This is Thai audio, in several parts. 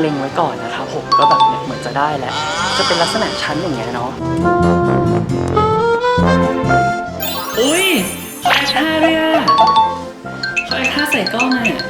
เล็งๆไว้ก่อนนะคะผมก็แบบเนี่ยเหมือนจะได้แล้ว จะเป็นลักษณะชั้นอย่างเงี้ยเนาะอุ้ยขอแอคท่าด้วยอะขอแอคท่าใส่กล้องอะ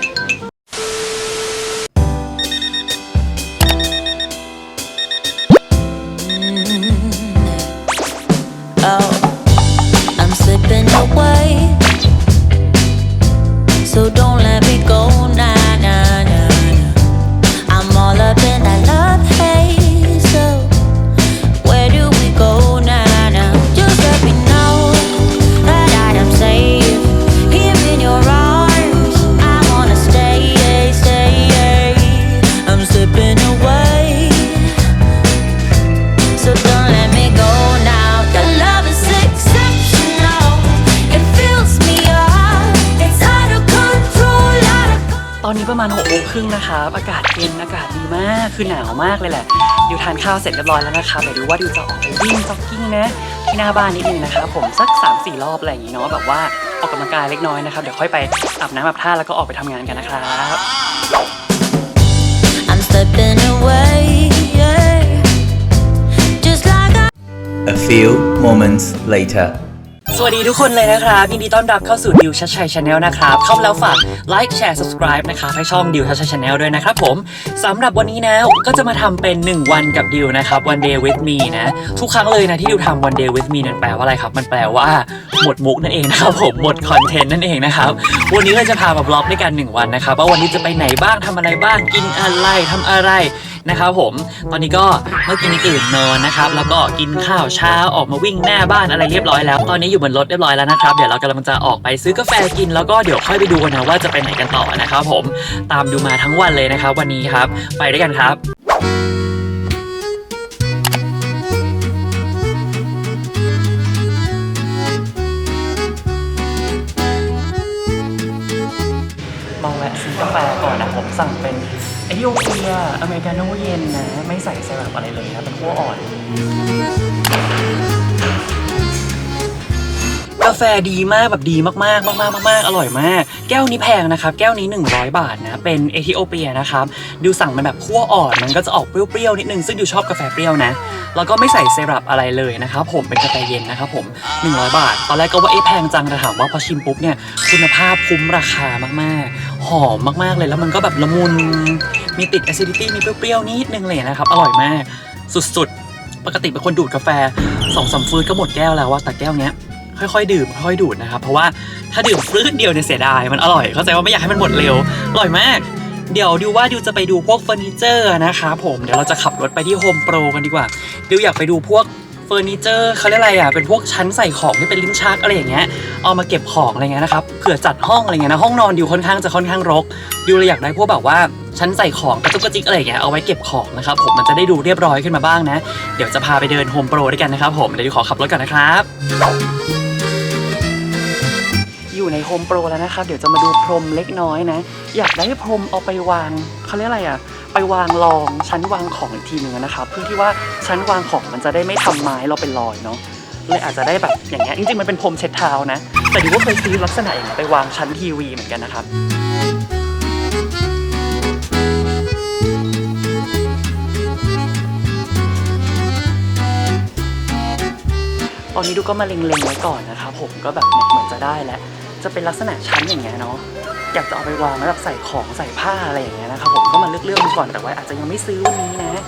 ประมาณ6กโมงครึ่งนะครับอากาศเย็นอากาศดีมากคือหนาวมากเลยแหละดิวทานข้าวเสร็จเรียบร้อยแล้วนะครับเดี๋ยวดูว่าดิวจะออกไปวิ่งจ็อกกิ้งนะที่หน้าบ้านนิดนึงนะครับผมสัก 3-4 รอบอะไรอย่างนี้เนาะแบบว่าออกกำลังกายเล็กน้อยนะครับเดี๋ยวค่อยไปอาบน้ำอาบท่าแล้วก็ออกไปทำงานกันนะครับ I'm slipping away. yeah. Just like I A few moments later. สวัสดีทุกคนเลยนะครับยินดีต้อนรับเข้าสู่ดิวชัดชัยชาแนลนะครับเข้ามาแล้วฝากไลค์แชร์ subscribe นะครับให้ช่องดิวชัดชัยชาแนลด้วยนะครับผมสำหรับวันนี้นะก็จะมาทำเป็น 1 วันกับดิวนะครับ one day with me นะทุกครั้งเลยนะที่ดิวทำ one day with me นั่นแปลว่าอะไรครับ มันแปลว่าหมดมุกนั่นเองนะครับผมหมดคอนเทนต์นั่นเองนะครับวันนี้เราจะพามาบล็อกด้วยกัน 1 วันนะครับว่าวันนี้จะไปไหนบ้างทำอะไรบ้างกินอะไรทำอะไร นะครับผมตอนนี้ก็เมื่อกี้นี้ตื่นนอนนะครับ แล้วก็กินข้าวเช้าออกมาวิ่งหน้าบ้านอะไรเรียบร้อยแล้ว ตอนนี้อยู่บนรถเรียบร้อยแล้วนะครับ เดี๋ยวเรากำลังจะออกไปซื้อกาแฟกินแล้วก็เดี๋ยวค่อยไปดูกันะว่าจะไปไหนกันต่อนะครับผมตามดูมาทั้งวันเลยนะครับ วันนี้ครับ ไปด้วยกันครับมาแวะซื้อกาแฟก่อนนะผมสั่งเป็น อทิโอเปียอเมริกาโน่เย็นนะ ไม่ใส่ไซรัปอะไรเลยนะเป็นขั้วอ่อน กาแฟดีมากแบบดีมากๆมากๆมากๆอร่อยมาก แก้วนี้แพงนะครับ แก้วนี้ 100 บาทนะ เป็นเอธิโอเปียนะครับดิวสั่งมันแบบขั้วอ่อนมันก็จะออกเปรี้ยวๆนิดนึงซึ่งดิวชอบกาแฟเปรี้ยวนะแล้วก็ไม่ใส่เซรัปอะไรเลยนะครับผมเป็นกาแฟเย็นนะครับผม 100 บาท ตอนแรกก็ว่าเอ๊ะแพงจังแต่ถามว่าพอชิมปุ๊บเนี่ยคุณภาพคุ้มราคามากๆ หอมมากๆเลยแล้วมันก็แบบละมุน มีติด acidity มีเปรี้ยวๆนิดนึงเลยนะครับ อร่อยมาก สุดๆ ปกติเป็นคนดูดกาแฟสองสามฟืนก็หมดแก้วแล้วว่าแต่แก้วเนี้ยค่อยๆ ดื่มค่อยๆดูดนะครับ เพราะว่าถ้าดื่มฟื้นเดียวเนี่ยเสียดายมันอร่อยเข้าใจว่าไม่อยากให้มันหมดเร็วอร่อยมากเดี๋ยวดิวว่าดิวจะไปดูพวกเฟอร์นิเจอร์นะครับผมเดี๋ยวเราจะขับรถไปที่โฮมโปรกันดีกว่าดิวอยากไปดูพวกเฟอร์นิเจอร์เขาเรียกอะไรอะเป็นพวกชั้นใส่ของที่เป็นลิ้นชักอะไรอย่างเงี้ยเอามาเก็บของอะไรเงี้ยนะครับเผื่อจัดห้องอะไรเงี้ยนะห้องนอนดิวค่อนข้างจะค่อนข้างรกดิวเลยอยากได้พวกแบบว่า ชั้นใส่ของกระจุกกระจิกอะไรอย่างเงี้ยเอาไว้เก็บของนะครับผมมันจะได้ดูเรียบร้อยขึ้นมาบ้างนะ เดี๋ยวจะพาไปเดินโฮมโปรด้วยกันนะครับผมเดี๋ยวขอขับรถก่อนนะครับอยู่ในโฮมโปรแล้วนะครับ เดี๋ยวจะมาดูพรมเล็กน้อยนะ อยากได้พรมเอาไปวางเขาเรียกอะไรอะ ไปวางรองชั้นวางของอีกทีหนึ่งนะครับ เพื่อที่ว่าชั้นวางของมันจะได้ไม่ทำไม้เราเป็นรอยเนาะเลยอาจจะได้แบบอย่างเงี้ยจริงๆมันเป็นพรมเช็ดเท้านะ แต่ดิวก็เคยซื้อลักษณะอย่างเงี้ยไปวางชั้นทีวีเหมือนกันนะครับ ตอนนี้ดูก็มาเล็งๆไว้ก่อนนะครับผมก็แบบเหมือนจะได้แล้ว จะเป็นลักษณะชั้นอย่างเงี้ยเนาะอยากจะเอาไปวางแล้วแบบใส่ของใส่ผ้าอะไรอย่างเงี้ยนะครับผมก็มาเลือกเลือกดูก่อนแต่ว่าอาจจะยังไม่ซื้อวันนี้นะ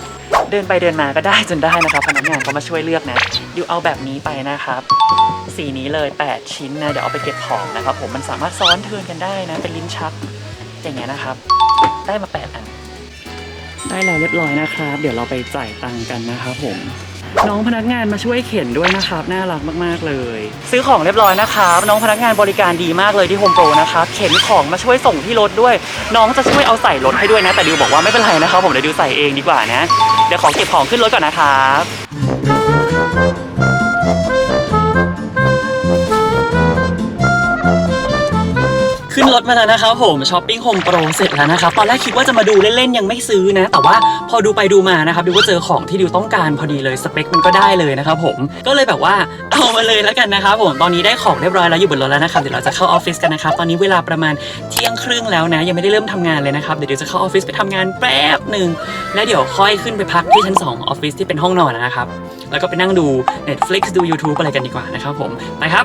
เดินไปเดินมาก็ได้จนได้นะครับพนักงานเขามาช่วยเลือกนะดิวเอาแบบนี้ไปนะครับ สีนี้เลย 8 ชิ้นนะเดี๋ยวเอาไปเก็บของนะครับผมมันสามารถซ้อนเทินกันได้นะ เป็นลิ้นชักอย่างเงี้ยนะครับ ได้มา 8 อัน ได้แล้วเรียบร้อยนะครับ เดี๋ยวเราไปจ่ายตังค์กันนะครับผม น้องพนักงานมาช่วยเข็นด้วยนะครับ น่ารักมากๆเลย ซื้อของเรียบร้อยนะครับน้องพนักงานบริการดีมากเลยที่โฮมโปรนะครับเข็นของมาช่วยส่งที่รถด้วย น้องจะช่วยเอาใส่รถให้ด้วยนะ แต่ดิวบอกว่าไม่เป็นไรนะครับผมเดี๋ยวดิวใส่เองดีกว่านะ เดี๋ยวขอเก็บของขึ้นรถก่อนนะครับ ขึ้นรถมาแล้วนะครับผมช้อปปิ้งโฮมโปรเสร็จแล้วนะครับตอนแรกคิดว่าจะมาดูเล่นๆยังไม่ซื้อนะ แต่ว่าพอดูไปดูมานะครับดูว่าเจอของที่ดิวต้องการพอดีเลยสเปคมันก็ได้เลยนะครับผมก็เลยแบบว่าเอามาเลยแล้วกันนะครับผมตอนนี้ได้ของเรียบร้อยแล้วอยู่บนรถแล้วนะครับเดี๋ยวเราจะเข้าออฟฟิศกันนะครับตอนนี้เวลาประมาณเที่ยงครึ่งแล้วนะ ยังไม่ได้เริ่มทำงานเลยนะครับเดี๋ยวดิวจะเข้าออฟฟิศไปทำงานแป๊บหนึ่งแล้วเดี๋ยวค่อยขึ้นไปพักที่ชั้น2ออฟฟิศที่เป็นห้องนอนนะครับแล้วก็ไปนั่งดู Netflix ดู YouTube อะไรกันดีกว่านะครับผมไปครับ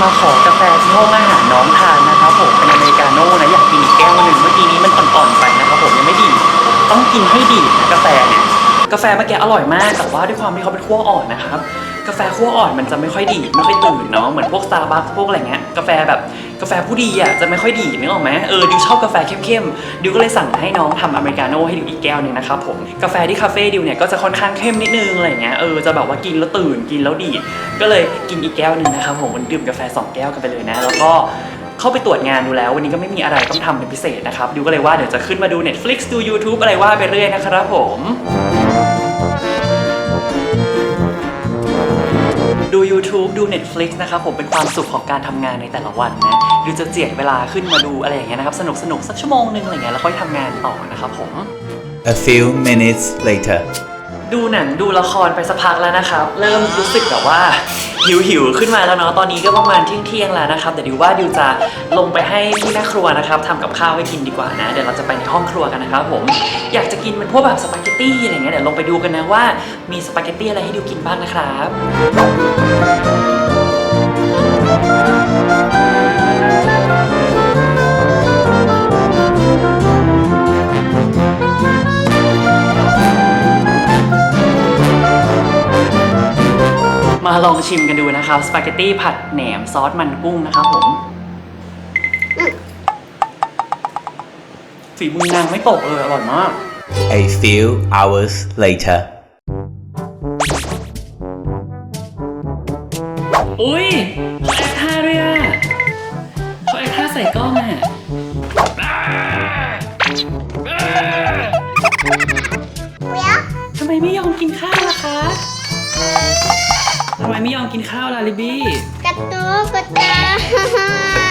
มาขอกาแฟที่ห้องอาหารน้องทานนะ ผมเป็นอเมริกาโน่นะอยากกินอีกแก้วหนึ่งเมื่อกี้นี้มันอ่อนๆไปนะครับผมยังไม่ดีดต้องกินให้ดีดนะกาแฟเนี่ยกาแฟเมื่อกี้อร่อยมากแต่ว่าด้วยความที่เขาเป็นขั้วอ่อนนะครับกาแฟขั้วอ่อนมันจะไม่ค่อยดีดไม่ค่อยตื่นเนาะเหมือนพวก Starbucks พวกอะไรเงี้ยกาแฟแบบกาแฟผู้ดีอะจะไม่ค่อยดีดนึกออกไหมเออดิวชอบกาแฟเข้มๆดิวก็เลยสั่งให้น้องทำอเมริกาโน่ให้ดิวอีกแก้วหนึ่งนะครับผมกาแฟที่คาเฟ่ดิวเนี่ยก็จะค่อนข้างเข้มนิดนึงอะไรเงี้ยเออจะแบบว่ากินแล้วตื่นกินแล้วดีดก็เลยกินอีกแก้วหนึ่งนะครับผมมันดื่มกาแฟ2แก้วกันไปเลยนะ แล้วก็ เข้าไปตรวจงานดูแล้ว วันนี้ก็ไม่มีอะไรต้องทำเป็นพิเศษนะครับดิวก็เลยว่าเดี๋ยวจะขึ้นมาดู Netflix ดู YouTube อะไรว่าไปเรื่อยนะครับผมดู YouTube ดู Netflix นะครับผมเป็นความสุขของการทำงานในแต่ละวันนะดิวจะเจียดเวลาขึ้นมาดูอะไรอย่างเงี้ยนะครับ สนุกสนุกๆสักชั่วโมงหนึงอะไรเงี้ยแล้วค่อยทำงานต่อนะครับผม A few minutes later. ดูหนังดูละครไปสักพักแล้วนะครับ เริ่มรู้สึกแบบว่า หิวหิวขึ้นมาแล้วเนาะตอนนี้ก็ประมาณเที่ยงเที่ยงแล้วนะครับแต่ดิวว่าดิวจะลงไปให้ที่แม่ครัวนะครับทำกับข้าวให้กินดีกว่านะเดี๋ยวเราจะไปในห้องครัวกันนะครับผมอยากจะกินเป็นพวกแบบสปาเกตตี้อะไรเงี้ยเดี๋ยวลงไปดูกันนะว่ามีสปาเกตตี้อะไรให้ดิวกินบ้างนะครับ ลองชิมกันดูนะครับสปาเกตตี้ผัดแหนมซอสมันกุ้งนะครับผมฝีมือนางไม่ตกเลยอร่อยมาก A few hours later. อุ้ยเขาแอคท่าด้วยอะเขาแอคท่าใส่กล้องอะทำไมไม่ยอมกินข้าวล่ะคะทำไมไม่ยอมกินข้าวล่ะลิบบี้กระตุกกระตา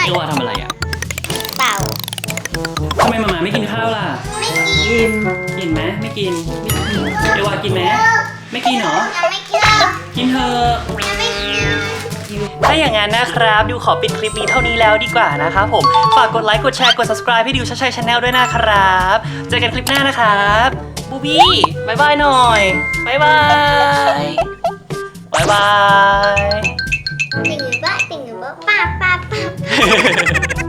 เอวาทำอะไรอะเป่าทำไมมาม่าไม่กินข้าวล่ะ ไม่กิน กินไหมไม่กินเอวากินไหมไม่กินเหรอ ยังไม่กินกินเถอะยังไม่กิน ถ้าอย่างนั้นนะครับดิวขอปิดคลิปนี้เท่านี้แล้วดีกว่านะครับผม ฝากกดไลค์ กดแชร์ กด subscribe ให้ดิวชัดชัยชาแนลด้วยนะครับ เจอกันคลิปหน้านะครับ บูบี้บายบายหน่อยบายบาย บายบาย ติ่งบ้าติ่งบ้าป้าป้าป้า